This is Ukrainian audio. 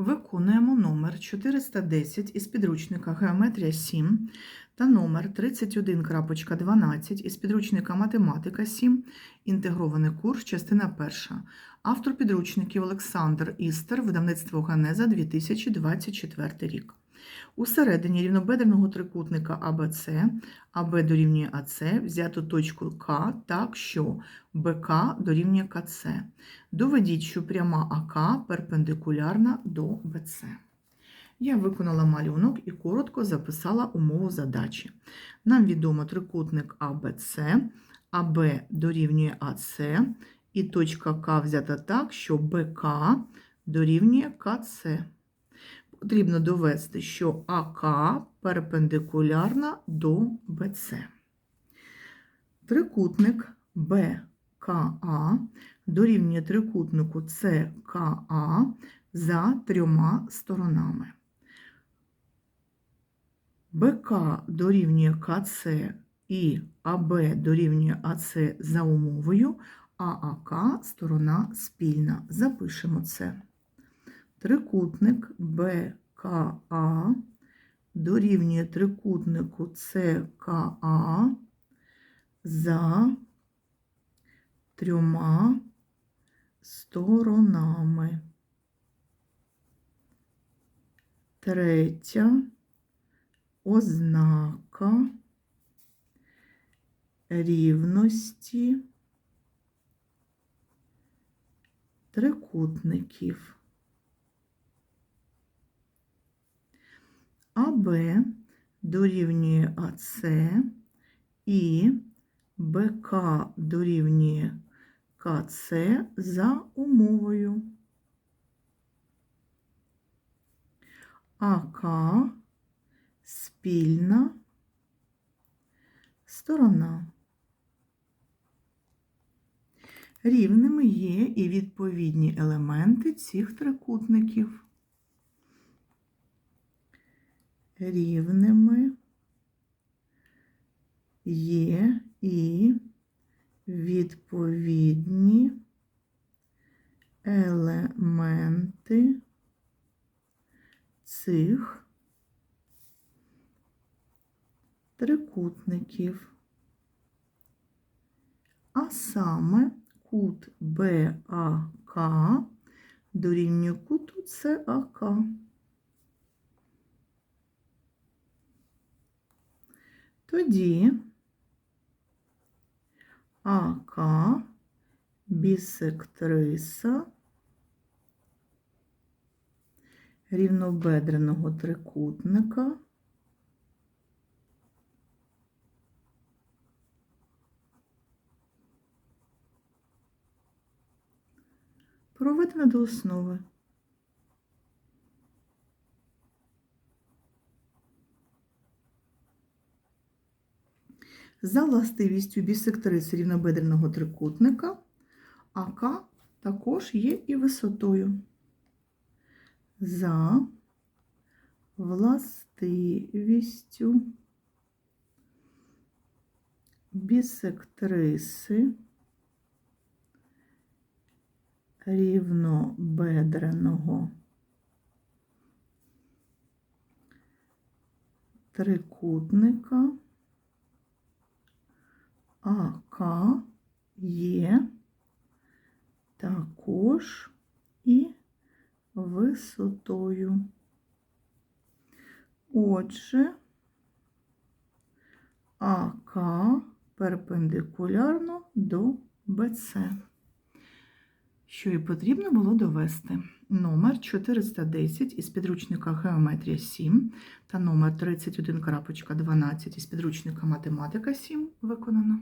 Виконуємо номер 410 із підручника Геометрія 7 та номер 31.12 із підручника Математика 7, інтегрований курс, частина 1. Автор підручників Олександр Істер, видавництво Ганеза 2024 рік. У середині рівнобедреного трикутника АБЦ, АБ дорівнює АЦ, взято точку К так, що БК дорівнює КЦ. Доведіть, що пряма АК перпендикулярна до БЦ. Я виконала малюнок і коротко записала умову задачі. Нам відомо трикутник АБЦ, АБ дорівнює АЦ, і точка К взята так, що БК дорівнює КЦ. Потрібно довести, що АК перпендикулярна до БЦ. Трикутник БКА дорівнює трикутнику ЦКА за трьома сторонами. БК дорівнює КЦ і АБ дорівнює АЦ за умовою, а АК сторона спільна. Запишемо це. Трикутник БКА дорівнює трикутнику ЦКА за трьома сторонами. Третя ознака рівності трикутників. АБ дорівнює АЦ і БК дорівнює КЦ за умовою. АК спільна сторона. Рівними є і відповідні елементи цих трикутників. Рівними є і відповідні елементи цих трикутників, а саме кут БАК дорівнює куту ЦАК. Тоді АК бісектриса рівнобедреного трикутника проведена до основи. За властивістю бісектриси рівнобедреного трикутника АК також є і висотою. За властивістю бісектриси рівнобедреного трикутника АК є також і висотою. Отже, АК перпендикулярно до БЦ. Що і потрібно було довести. Номер 410 із підручника Геометрія 7 та номер 31.12 із підручника Математика 7 виконано.